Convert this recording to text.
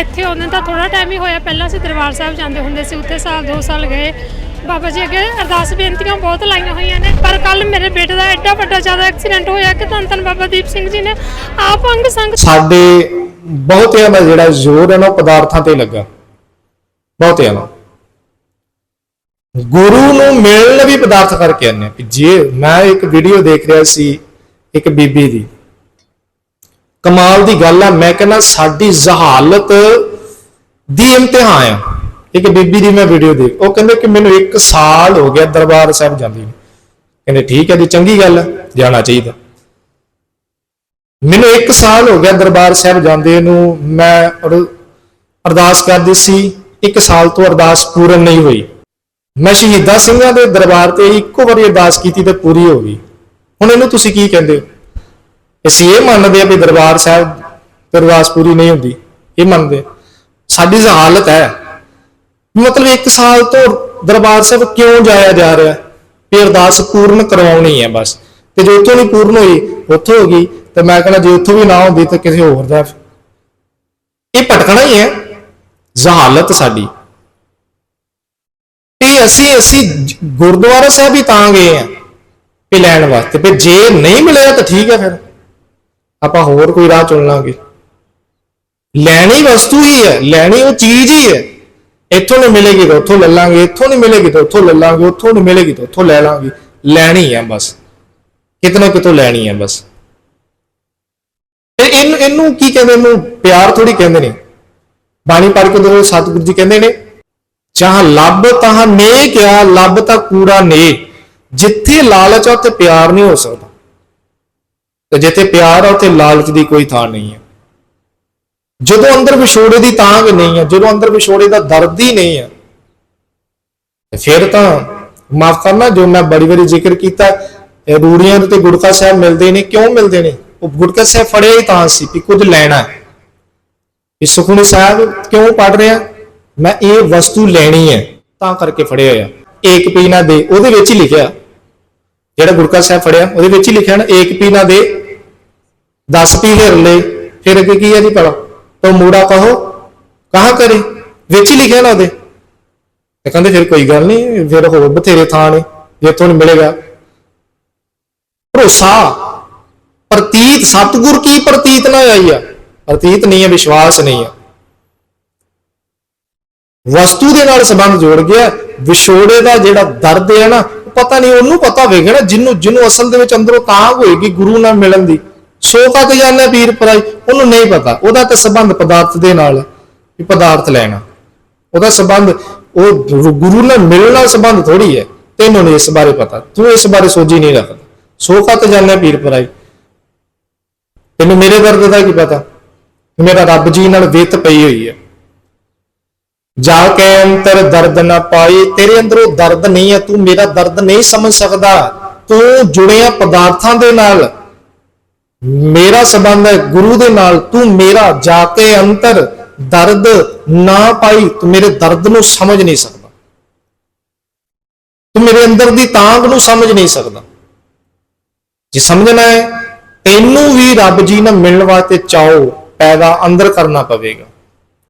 ਇੱਥੇ ਉਹਨਾਂ ਦਾ ਥੋੜਾ ਟਾਈਮ ਹੀ ਹੋਇਆ। ਪਹਿਲਾਂ ਅਸੀਂ ਦਰਬਾਰ ਸਾਹਿਬ ਜਾਂਦੇ ਹੁੰਦੇ ਸੀ। ਉੱਥੇ ਸਾਲ, ਦੋ ਸਾਲ ਗਏ। ਬਾਬਾ ਜੀ ਅੱਗੇ ਅਰਦਾਸ ਬੇਨਤੀਆਂ ਬਹੁਤ ਲਾਈਆਂ ਹੋਈਆਂ ਨੇ। ਪਰ ਕੱਲ ਮੇਰੇ ਬੇਟੇ ਦਾ ਐਡਾ ਵੱਡਾ ਜ਼ਿਆਦਾ ਐਕਸੀਡੈਂਟ ਹੋਇਆ ਕਿ ਧੰਨ ਧੰਨ ਬਾਬਾ ਦੀਪ ਸਿੰਘ ਜੀ ਨੇ ਆਪ ਅੰਗ ਸੰਗ ਸਾਡੇ ਬਹੁਤਿਆਂ ਦਾ ਜਿਹੜਾ ਜ਼ੋਰ ਹੈ ਨਾ ਪਦਾਰਥਾਂ ਤੇ ਲੱਗਾ। ਬਹੁਤਿਆਂ ਦਾ। ਗੁਰੂ ਨੂੰ ਮਿਲਣ ਵੀ ਪਦਾਰਥ ਕਰਕੇ ਆਨੇ ਕਿ ਜੇ ਮੈਂ ਇੱਕ ਵੀਡੀਓ ਦੇਖ ਰਿਹਾ ਸੀ, ਇੱਕ ਬੀਬੀ ਦੀ। ਕਮਾਲ ਦੀ ਗੱਲ ਆ, ਮੈਂ ਕਹਿੰਦਾ ਸਾਡੀ ਜ਼ਹਾਲਤ ਦੀ ਇਮਤਿਹਾਨ ਆ। ਇੱਕ ਬੀਬੀ ਦੀ ਮੈਂ ਵੀਡੀਓ ਦੇਖ, ਉਹ ਕਹਿੰਦੇ ਕਿ ਮੈਨੂੰ 1 ਸਾਲ ਹੋ ਗਿਆ ਦਰਬਾਰ ਸਾਹਿਬ ਜਾਂਦੀ ਨੂੰ। ਕਹਿੰਦੇ ਠੀਕ ਹੈ ਜੀ, ਚੰਗੀ ਗੱਲ ਹੈ ਜਾਣਾ ਚਾਹੀਦਾ। ਮੈਨੂੰ 1 ਸਾਲ ਹੋ ਗਿਆ ਦਰਬਾਰ ਸਾਹਿਬ ਜਾਂਦੇ ਨੂੰ, ਮੈਂ ਅਰਦਾਸ ਕਰਦੀ ਸੀ 1 ਸਾਲ ਤੋਂ ਅਰਦਾਸ ਪੂਰਨ ਨਹੀਂ ਹੋਈ। ਮੈਂ ਸ਼ਹੀਦਾਂ ਸਿੰਘਾਂ ਦੇ ਦਰਬਾਰ ਤੇ ਇੱਕੋ ਵਾਰੀ ਅਰਦਾਸ ਕੀਤੀ ਤੇ ਪੂਰੀ ਹੋ ਗਈ। ਹੁਣ ਇਹਨੂੰ ਤੁਸੀਂ ਕੀ ਕਹਿੰਦੇ ਹੋ? ਅਸੀਂ ਇਹ ਮੰਨਦੇ ਆ ਵੀ ਦਰਬਾਰ ਸਾਹਿਬ ਤੇ ਅਰਦਾਸ ਪੂਰੀ ਨਹੀਂ ਹੁੰਦੀ, ਇਹ ਮੰਨਦੇ ਸਾਡੀ ਜ਼ਹਾਲਤ ਹੈ, ਮਤਲਬ 1 ਸਾਲ ਤੋਂ ਦਰਬਾਰ ਸਾਹਿਬ ਕਿਉਂ ਜਾਇਆ ਜਾ ਰਿਹਾ? ਵੀ ਅਰਦਾਸ ਪੂਰਨ ਕਰਵਾਉਣੀ ਹੈ ਬਸ। ਤੇ ਜੇ ਉੱਥੋਂ ਨਹੀਂ ਪੂਰਨ ਹੋਈ, ਉੱਥੋਂ ਹੋ ਗਈ, ਤੇ ਮੈਂ ਕਹਿੰਦਾ ਜੇ ਉੱਥੋਂ ਵੀ ਨਾ ਹੁੰਦੀ ਤਾਂ ਕਿਸੇ ਹੋਰ ਦਾ। ਇਹ ਭਟਕਣਾ ਹੀ ਹੈ ਜ਼ਹਾਲਤ ਸਾਡੀ। ਇਹ ਅਸੀਂ ਅਸੀਂ ਗੁਰਦੁਆਰਾ ਸਾਹਿਬ ਹੀ ਤਾਂ ਗਏ ਆ ਕਿ ਲੈਣ ਵਾਸਤੇ। ਵੀ ਜੇ ਨਹੀਂ ਮਿਲਿਆ ਤਾਂ ਠੀਕ ਹੈ ਫਿਰ। ਆਪਾਂ ਹੋਰ ਕੋਈ ਰਾਹ ਚੁਣ ਲਾਂਗੇ। ਲੈਣੀ ਵਸਤੂ ਹੀ ਹੈ, ਲੈਣੀ ਉਹ ਚੀਜ਼ ਹੀ ਹੈ। ਇੱਥੋਂ ਨਹੀਂ ਮਿਲੇਗੀ ਤਾਂ ਉੱਥੋਂ ਲੈ ਲਾਂਗੇ, ਇੱਥੋਂ ਨਹੀਂ ਮਿਲੇਗੀ ਤਾਂ ਉੱਥੋਂ ਲੈ ਲਾਂਗੇ, ਉੱਥੋਂ ਨਹੀਂ ਮਿਲੇਗੀ ਤਾਂ ਉੱਥੋਂ ਲੈ ਲਾਂਗੇ। ਲੈਣੀ ਹੈ ਬਸ। ਕਿਤਨਾ ਕਿਤੋਂ ਲੈਣੀ ਹੈ ਬਸ। ਇਹਨੂੰ ਇਹਨੂੰ ਕੀ ਕਹਿੰਦੇ ਇਹਨੂੰ ਪਿਆਰ ਥੋੜੀ ਕਹਿੰਦੇ ਨੇ। ਬਾਣੀ ਪੜ੍ਹ ਕੇ ਦੇਖੋ, ਸਤਿਗੁਰੂ ਜੀ ਕਹਿੰਦੇ ਨੇ ਚਾਹ ਲੱਭ ਤਾਂ ਨੇ ਕਿਆ ਲੱਭ ਤਾਂ ਕੂੜਾ ਨੇ ਜਿੱਥੇ ਲਾਲਚ ਆ, ਉੱਥੇ ਪਿਆਰ ਨਹੀਂ ਹੋ ਸਕਦਾ। ਤੇ ਜਿੱਥੇ ਪਿਆਰ ਆ, ਉੱਥੇ ਲਾਲਚ ਦੀ ਕੋਈ ਥਾਂ ਨਹੀਂ ਹੈ। ਜਦੋਂ ਅੰਦਰ ਵਿਛੋੜੇ ਦੀ ਤਾਂਗ ਨਹੀਂ ਹੈ, ਜਦੋਂ ਅੰਦਰ ਵਿਛੋੜੇ ਦਾ ਦਰਦ ਹੀ ਨਹੀਂ ਹੈ ਫਿਰ ਤਾਂ ਮਾਫ ਕਰਨਾ, ਜੋ ਮੈਂ ਬੜੀ ਵਾਰੀ ਜ਼ਿਕਰ ਕੀਤਾ, ਇਹ ਰੂੜੀਆਂ ਤੇ ਗੁਟਕਾ ਸਾਹਿਬ ਮਿਲਦੇ ਨੇ, ਕਿਉਂ ਮਿਲਦੇ ਨੇ? ਉਹ ਗੁਟਕਾ ਸਾਹਿਬ ਫੜਿਆ ਹੀ ਤਾਂ ਸੀ ਕਿ ਕੁਝ ਲੈਣਾ ਹੈ। ਇਹ ਸੁਖਮਨੀ ਸਾਹਿਬ ਕਿਉਂ ਪੜ ਰਿਹਾ? ਮੈਂ ਇਹ ਵਸਤੂ ਲੈਣੀ ਹੈ, ਤਾਂ ਕਰਕੇ ਫੜਿਆ ਹੋਇਆ। ਏਕ ਪੀ ਨਾ ਦੇ, ਉਹਦੇ ਵਿੱਚ ਹੀ ਲਿਖਿਆ। ਜਿਹੜਾ ਗੁਰਕਾ ਸਾਹਿਬ ਫੜਿਆ, ਉਹਦੇ ਵਿੱਚ ਹੀ ਲਿਖਿਆ ਨਾ, ਏਕ ਪੀ ਨਾ ਦੇ 10 ਪੀ ਹਿਰ ਲੈ ਫਿਰ ਅੱਗੇ ਕੀ ਹੈ ਜੀ ਪੜਾ ਤੋ ਮੂੜਾ ਕਹੋ, ਕਹਾਂ ਕਰੇ? ਵਿੱਚ ਹੀ ਲਿਖਿਆ ਨਾ ਉਹਦੇ। ਤੇ ਕਹਿੰਦੇ, ਫਿਰ ਕੋਈ ਗੱਲ ਨਹੀਂ, ਫਿਰ ਹੋਰ ਬਥੇਰੇ ਥਾਂ ਨੇ, ਜੇ ਤੁਹਾਨੂੰ ਮਿਲੇਗਾ। ਭਰੋਸਾ। ਪ੍ਰਤੀਤ, ਸਤਿਗੁਰ ਕੀ ਪ੍ਰਤੀਤ ਨਾ ਆਈ ਆ? ਪ੍ਰਤੀਤ ਨਹੀਂ ਹੈ ਵਿਸ਼ਵਾਸ ਨਹੀਂ ਹੈ ਵਸਤੂ ਦੇ ਨਾਲ ਸੰਬੰਧ ਜੋੜ ਗਿਆ। ਵਿਛੋੜੇ ਦਾ ਜਿਹੜਾ ਦਰਦ ਹੈ ਨਾ, ਉਹ ਪਤਾ ਨਹੀਂ, ਉਹਨੂੰ ਪਤਾ ਹੋਵੇਗਾ ਨਾ ਜਿਹਨੂੰ ਜਿਹਨੂੰ ਅਸਲ ਦੇ ਵਿੱਚ ਅੰਦਰੋਂ ਤਾਂ ਹੋਏਗੀ ਗੁਰੂ ਨਾਲ ਮਿਲਣ ਦੀ। ਸੋ ਕਤ ਜਾਣਿਆ ਪੀਰ ਪਰਾਈ, ਉਹਨੂੰ ਨਹੀਂ ਪਤਾ। ਉਹਦਾ ਤਾਂ ਸੰਬੰਧ ਪਦਾਰਥ ਦੇ ਨਾਲ ਹੈ, ਵੀ ਪਦਾਰਥ ਲੈਣਾ। ਉਹਦਾ ਸੰਬੰਧ, ਉਹ ਗੁਰੂ- ਨਾਲ ਮਿਲਣ ਨਾਲ ਸੰਬੰਧ ਥੋੜੀ ਹੈ। ਤੈਨੂੰ ਨਹੀਂ ਇਸ ਬਾਰੇ ਪਤਾ। ਤੂੰ ਇਸ ਬਾਰੇ ਸੋਝੀ ਨਹੀਂ ਰੱਖਦਾ। ਸੋ ਕਤ ਜਾਣਿਆ ਪੀਰ ਪਰਾਈ। ਤੈਨੂੰ ਮੇਰੇ ਦਰਦ ਦਾ ਕੀ ਪਤਾ? ਮੇਰਾ ਰੱਬ ਜੀ ਨਾਲ ਵਿਤ ਪਈ ਹੋਈ ਹੈ। ਜਾ ਕੇ ਅੰਤਰ ਦਰਦ ਨਾ ਪਾਈ, ਤੇਰੇ ਅੰਦਰੋਂ ਦਰਦ ਨਹੀਂ ਹੈ। ਤੂੰ ਮੇਰਾ ਦਰਦ ਨਹੀਂ ਸਮਝ ਸਕਦਾ। ਤੂੰ ਜੁੜਿਆ ਪਦਾਰਥਾਂ ਦੇ ਨਾਲ। ਮੇਰਾ ਸੰਬੰਧ ਹੈ ਗੁਰੂ ਦੇ ਨਾਲ, ਤੂੰ ਮੇਰਾ ਜਾ ਕੇ ਅੰਤਰ ਦਰਦ ਨਾ ਪਾਈ, ਤੂੰ ਮੇਰੇ ਦਰਦ ਨੂੰ ਸਮਝ ਨਹੀਂ ਸਕਦਾ। ਤੂੰ ਮੇਰੇ ਅੰਦਰ ਦੀ ਤਾਂਗ ਨੂੰ ਸਮਝ ਨਹੀਂ ਸਕਦਾ। ਜੇ ਸਮਝਣਾ ਹੈ, ਤੈਨੂੰ ਵੀ ਰੱਬ ਜੀ ਨਾਲ ਮਿਲਣ ਵਾਸਤੇ ਚਾਓ ਪੈਦਾ ਅੰਦਰ ਕਰਨਾ ਪਵੇਗਾ।